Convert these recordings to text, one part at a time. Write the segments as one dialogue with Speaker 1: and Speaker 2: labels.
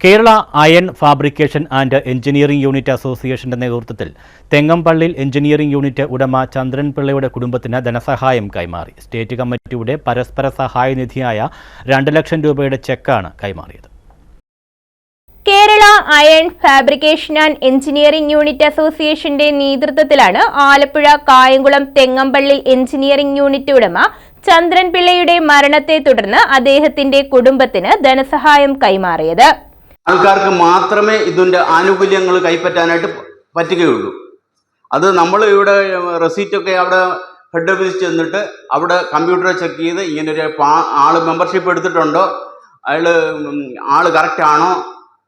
Speaker 1: Kerala iron fabrication and engineering unit അസോസിയേഷന്റെ നേതൃത്വത്തിൽ തെങ്ങമ്പള്ളിൽ engineering unit ഉടമ ചന്ദ്രൻ പിള്ളയുടെ കുടുംബത്തിന് ധനസഹായം കൈമാറി. സ്റ്റേറ്റ് കമ്മിറ്റിയുടെ പരസ്പര സഹായ നിധിയായ രണ്ട് ലക്ഷം രൂപയുടെ ചെക്കാണ് കൈമാറിയത്.
Speaker 2: Kerala iron fabrication and engineering unit അസോസിയേഷന്റെ നേതൃത്വത്തിലാണ് ആലപ്പുഴ കായംകുളം തെങ്ങമ്പള്ളിൽ എഞ്ചിനീയറിംഗ് യൂണിറ്റ് ഉടമ ചന്ദ്രൻ പിള്ളയുടെ മരണത്തെ തുടർന്ന് അദ്ദേഹത്തിന്റെ കുടുംബത്തിന് ധനസഹായം കൈമാറിയത്.
Speaker 3: ആൾക്കാർക്ക് മാത്രമേ ഇതിന്റെ ആനുകൂല്യങ്ങൾ കൈപ്പറ്റാനായിട്ട് പറ്റുകയുള്ളൂ. അത് നമ്മൾ ഇവിടെ റെസീറ്റൊക്കെ അവിടെ ഹെഡ് ഓഫീസിൽ ചെന്നിട്ട് അവിടെ കമ്പ്യൂട്ടറിൽ ചെക്ക് ചെയ്ത് ഇങ്ങനൊരു ആൾ മെമ്പർഷിപ്പ് എടുത്തിട്ടുണ്ടോ അയാൾ ആൾ കറക്റ്റാണോ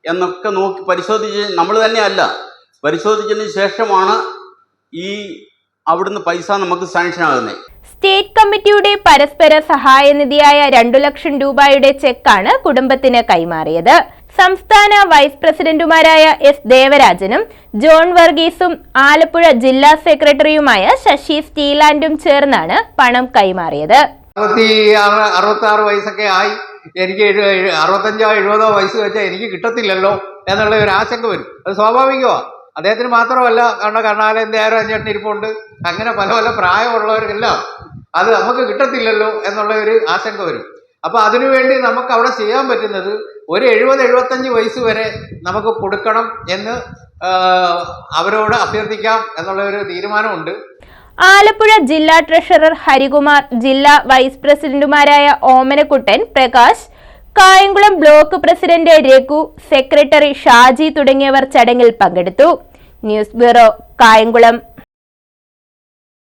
Speaker 3: എന്നൊക്കെ നോക്കി പരിശോധിച്ച് നമ്മൾ തന്നെയല്ല. പരിശോധിച്ചതിന് ശേഷമാണ് ഈ അവിടുന്ന് പൈസ നമുക്ക് സാങ്ഷൻ ആകുന്നത്
Speaker 2: സ്റ്റേറ്റ് കമ്മിറ്റിയുടെ പരസ്പര സഹായനിധിയായ രണ്ടു ലക്ഷം രൂപയുടെ ചെക്കാണ് കുടുംബത്തിന് കൈമാറിയത്. സംസ്ഥാന വൈസ് പ്രസിഡന്റുമാരായ എസ് ദേവരാജനും ജോൺ വർഗീസും ആലപ്പുഴ ജില്ലാ സെക്രട്ടറിയുമായ ശശി സ്റ്റീലാൻഡും ചേർന്നാണ് പണം കൈമാറിയത്.
Speaker 4: അറുപത്തി ആറ് അറുപത്തി ആറ് വയസ്സൊക്കെ ആയി. എനിക്ക് അറുപത്തഞ്ചോ എഴുപതോ വയസ്സ് വെച്ചാൽ എനിക്ക് കിട്ടത്തില്ലല്ലോ എന്നുള്ള ഒരു ആശങ്ക വരും. അത് സ്വാഭാവികമാണ് അദ്ദേഹത്തിന് മാത്രമല്ല കാരണം കർണാലയം ദേവരം അഞ്ചേട്ടൻ ഇരിപ്പുണ്ട്. അങ്ങനെ പല പല പ്രായമുള്ളവർക്കെല്ലാം അത് നമുക്ക് കിട്ടത്തില്ലല്ലോ എന്നുള്ള ഒരു ആശങ്ക വരും. അപ്പൊ അതിനുവേണ്ടി നമുക്ക് അവിടെ ചെയ്യാൻ പറ്റുന്നത് ഒരു എഴുപത് എഴുപത്തഞ്ച് വയസ്സ് വരെ നമുക്ക് കൊടുക്കണം എന്ന് അവരോട് അഭ്യർത്ഥിക്കാം എന്നുള്ള ഒരു തീരുമാനമുണ്ട്.
Speaker 2: ആലപ്പുഴ ജില്ലാ ട്രഷറർ ഹരികുമാർ ജില്ലാ വൈസ് പ്രസിഡന്റുമാരായ Omanakuttan Prakash Kayamkulam block president Raghu secretary Shaji തുടങ്ങിയവർ ചടങ്ങിൽ പങ്കെടുത്തു. News bureau Kayamkulam.